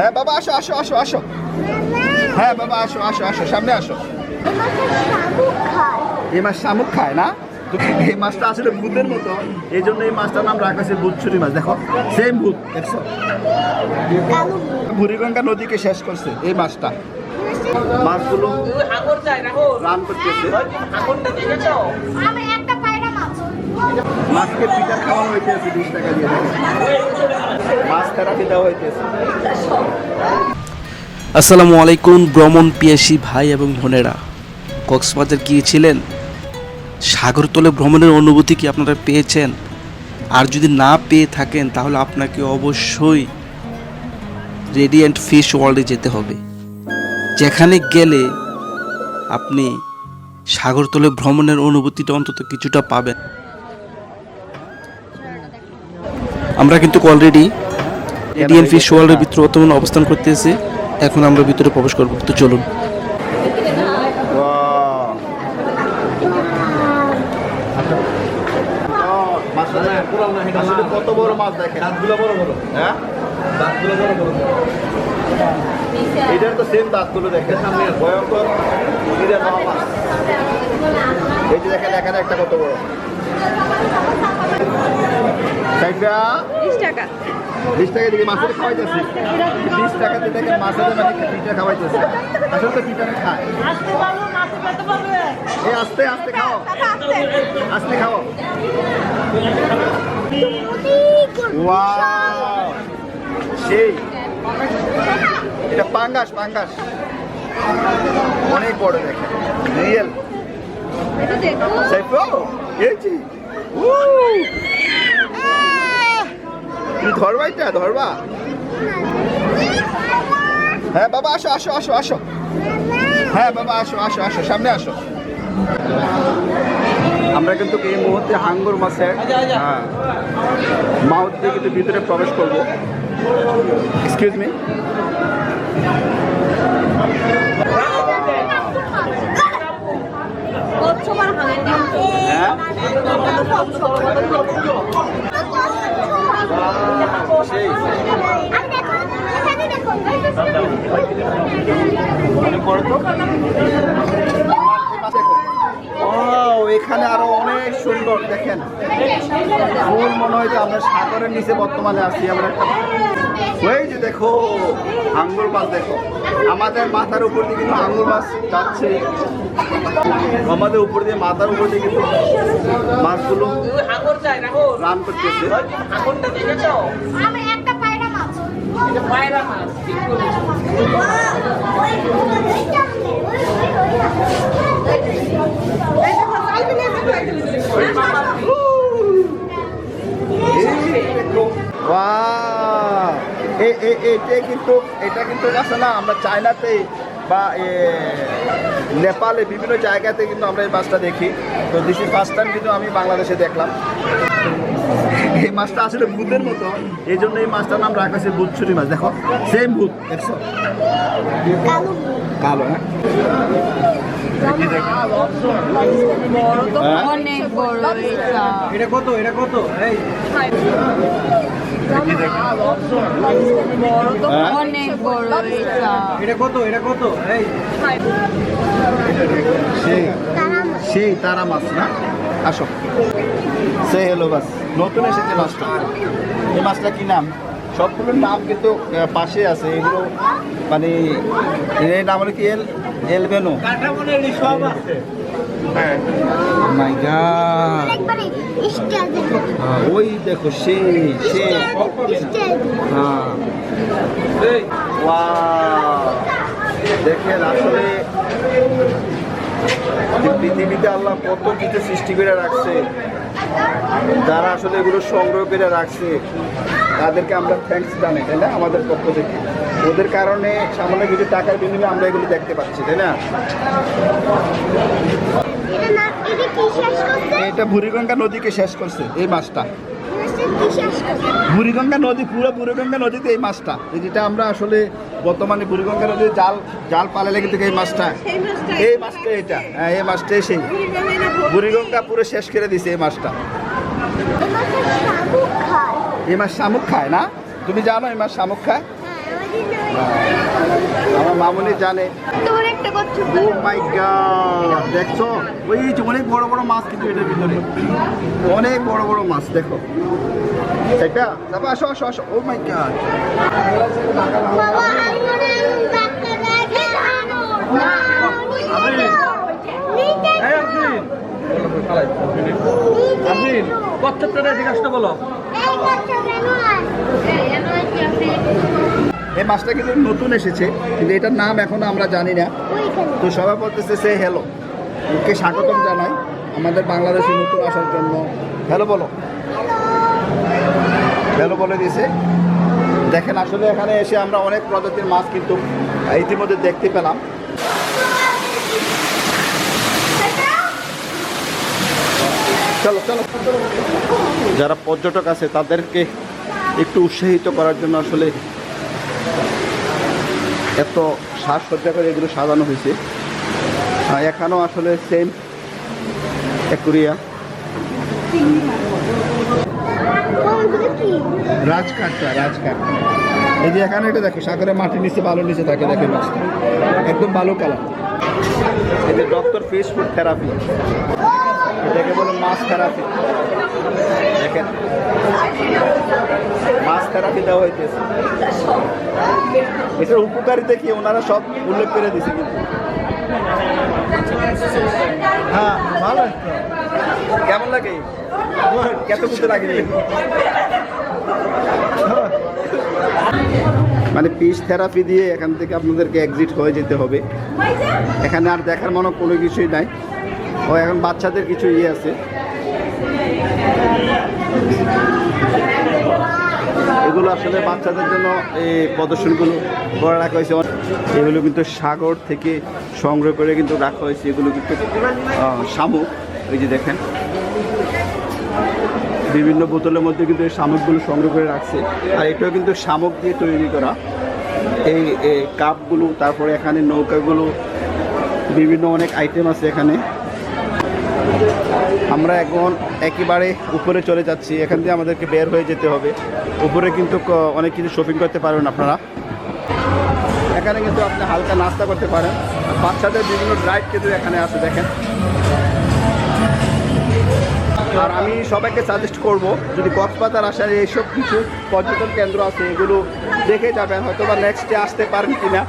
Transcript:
হ্যাঁ বাবা, আসো আসো আসো আসো। হ্যাঁ বাবা, আসো আসো আসো, সামনে আসো। এই মাছ শামুক খায় না? এই মাছটা আসলে ভূতের মতো। এই জন্য এই মাছটার নাম রাখা হয়েছে ভূতছুরি মাছ। দেখো সেম ভূত, দেখছ? বুড়িগঙ্গা নদীকে শেষ করছে এই মাছটা। মাছগুলো রান করতেছে হাগরটা দেখেছ আমি একটা পায়রা মাছ মাছকে পিঠা বিশ টাকা দিয়ে মাছ দেওয়া আসসালামু আলাইকুম ভ্রমণ পিয়াসী ভাই এবং বোনেরা। কক্সবাজার গিয়েছিলেন। সাগরতলে ভ্রমণের অনুভূতি কি আপনারা পেয়েছেন? আর যদি না পেয়ে থাকেন, তাহলে আপনাকে অবশ্যই রেডিয়েন্ট ফিশ ওয়ার্ল্ডে যেতে হবে। যেখানে গেলে আপনি সাগরতলে ভ্রমণের অনুভূতিটা অন্তত কিছুটা পাবেন। আমরা কিন্তু অলরেডি রেডিয়েন্ট ফিশ ওয়ার্ল্ডের ভিতরে বর্তমানে অবস্থান করতেছি। এখন আমরা ভিতরে প্রবেশ করব। তো চলুন। কত বড় মাছ দেখেন দাঁতগুলো বড় বড় হ্যাঁ তো সেম দাঁতগুলো দেখেন ভয়ঙ্কর একটা কত বড়? টাকা? বিশ টাকা। বিশ টাকা দিকে মাছের খাওয়াইতেছি। বিশ টাকাতে দেখেন মাছের মানে পিঠা খাওয়াইতেছে। আসলে তো পিঠা খায়? এই আস্তে আস্তে খাও। আস্তে খাও। ওয়াও। সেই। এটা পাঙ্গাস পাঙ্গাস। অনেক বড় দেখে। রিয়েল সাইফো এইছি তুমি ধরবা এটা? ধরবা? হ্যাঁ বাবা, আসো আসো আসো আসো। হ্যাঁ বাবা, আসো আসো আসো, সামনে আসো। আমরা কিন্তু এই মুহূর্তে হাঙ্গর মাছের হ্যাঁ মাউথ দিয়ে কিন্তু ভিতরে প্রবেশ করব। এক্সকিউজ মি হ্যাঁ? অনেক বড় তো এখানে আরও অনেক সুন্দর, দেখেন। ফুল মনে হয় যে আমরা সাগরের নিচে বর্তমানে আছি, আমরা একটা ওই যে দেখো, আঙ্গুর মাছ দেখো। আমাদের মাথার উপর দিয়ে কিন্তু আঙ্গুর মাছ যাচ্ছে। আমাদের উপর দিয়ে মাথার উপর দিয়ে কিন্তু মাছগুলো রান করতেছে। মাছ এটা কিন্তু এটা কিন্তু আছে না আমরা চায়নাতে বা এ, নেপালে বিভিন্ন জায়গাতে কিন্তু আমরা এই মাছটা দেখি। তো দিস ইজ ফার্স্ট টাইম কিন্তু আমি বাংলাদেশে দেখলাম। এই মাছটা আসলে ভূতের মতো। এই জন্য এই মাছটার নাম রাখা হয়েছে ভূতছুরি মাছ। দেখো সেম ভূত দেখছ? কালো হ্যাঁ? অনেক বড় এটা এটা কত এটা কত এই? অনেক বড়। এটা এটা কত এটা কত এই সেই সেই তারা মাছ না? আসো। সে হ্যালো বাস। নতুন এসেছে মাছটা এই মাছটা কি নাম? সবগুলোর নাম কিন্তু পাশে আছে। এগুলো মানে এর নাম হলো কি? এল এলবেনো। একবারে স্টাইল দেখো। ওই দেখো সে স্টাইল হ্যাঁ! দেখেন আসলে যে পৃথিবীতে আল্লাহ কত কিছু সৃষ্টি করে রাখছে যারা আসলে এগুলো সংগ্রহ করে রাখছে তাদেরকে আমরা থ্যাঙ্কস জানাই তাই না? আমাদের পক্ষ থেকে। ওদের কারণে সামান্য কিছু টাকার বিনিময়ে আমরা এগুলো দেখতে পাচ্ছি তাই না? এটা বুড়িগঙ্গা নদীকে শেষ করছে এই মাছটা। বুড়িগঙ্গা নদী পুরো বুড়িগঙ্গা নদীতে এই মাছটা। এই যেটা আমরা আসলে বর্তমানে বুড়িগঙ্গা নদীর জাল জাল পালে লেগে থেকে এই মাছটা। এই মাছটা এটা। হ্যাঁ এই মাছটাই সেই। বুড়িগঙ্গা পুরো শেষ করে দিছে এই মাছটা। এই মাছ শামুক খায় না? তুমি জানো এই মাছ শামুক খায়? আমার মামুনি জানে। তোর ও মাই গড দেখছ? ওই যে অনেক বড় বড় মাছ কিন্তু এটার ভিতরে। অনেক বড় বড় মাছ দেখো। তারপর আসো আসো আসো। ও মাই গড জিজ্ঞাসা বলো। এই মাছটা কিন্তু নতুন এসেছে, কিন্তু এটার নাম এখনও আমরা জানি না। তো সবাই বলতেছে সে হ্যালো ওকে স্বাগতম জানাই আমাদের বাংলাদেশে নতুন আসার জন্য। হ্যালো বলো। হ্যালো বলে দিয়েছে। দেখেন আসলে এখানে এসে আমরা অনেক প্রজাতির মাছ কিন্তু ইতিমধ্যে দেখতে পেলাম। চলো চলো যারা পর্যটক আছে তাদেরকে একটু উৎসাহিত করার জন্য আসলে এত সাজসজ্জা করে এগুলো সাজানো হয়েছে। এখানেও আসলে সেম কি রাজকাঠটা রাজকাঠটা এই যে এখানে এটা দেখো সাগরের মাটির নিচে বালুর নিচে থাকে দেখে মাছটা একদম বালু কালার। এটা ডক্টর ফিশ ফুড থেরাপি এটাকে বলুন মাছ থেরাপি দেখেন। মাছ থেরাপি দেওয়া হইতেছে। এটার উপকারিতা কি? ওনারা সব উল্লেখ করে দিছে কিন্তু। হ্যাঁ ভালো কেমন লাগে? কত কিছু লাগে মানে পিস থেরাপি দিয়ে এখান থেকে আপনাদেরকে এক্সিট হয়ে যেতে হবে। এখানে আর দেখার মনে কোনো কিছুই নাই। ও এখন বাচ্চাদের কিছু ইয়ে আছে। এগুলো আসলে বাচ্চাদের জন্য এই প্রদর্শনগুলো করে রাখা হয়েছে। এগুলো কিন্তু সাগর থেকে সংগ্রহ করে কিন্তু রাখা হয়েছে। এগুলো কিন্তু শামুক, এই যে দেখেন। বিভিন্ন বোতলের মধ্যে কিন্তু এই শামুকগুলো সংগ্রহ করে রাখছে। আর এটাও কিন্তু শামুক দিয়ে তৈরি করা। এই কাপগুলো, তারপরে এখানে নৌকাগুলো, বিভিন্ন অনেক আইটেম আছে এখানে। আমরা এখন একেবারে উপরে চলে যাচ্ছি। এখান দিয়ে আমাদেরকে বের হয়ে যেতে হবে। উপরে কিন্তু অনেক কিছু শপিং করতে পারবেন আপনারা। এখানে কিন্তু আপনি হালকা নাস্তা করতে পারেন। বাচ্চাদের বিভিন্ন ড্রাইভ কিন্তু এখানে আছে, দেখেন। আর আমি সবাইকে সাজেস্ট করব, যদি কক্সবাজার, আসার এইসব কিছু পর্যটন কেন্দ্র আছে, এগুলো দেখে যাবেন হয়তো বা নেক্সট ডে আসতে পারেন কিনা।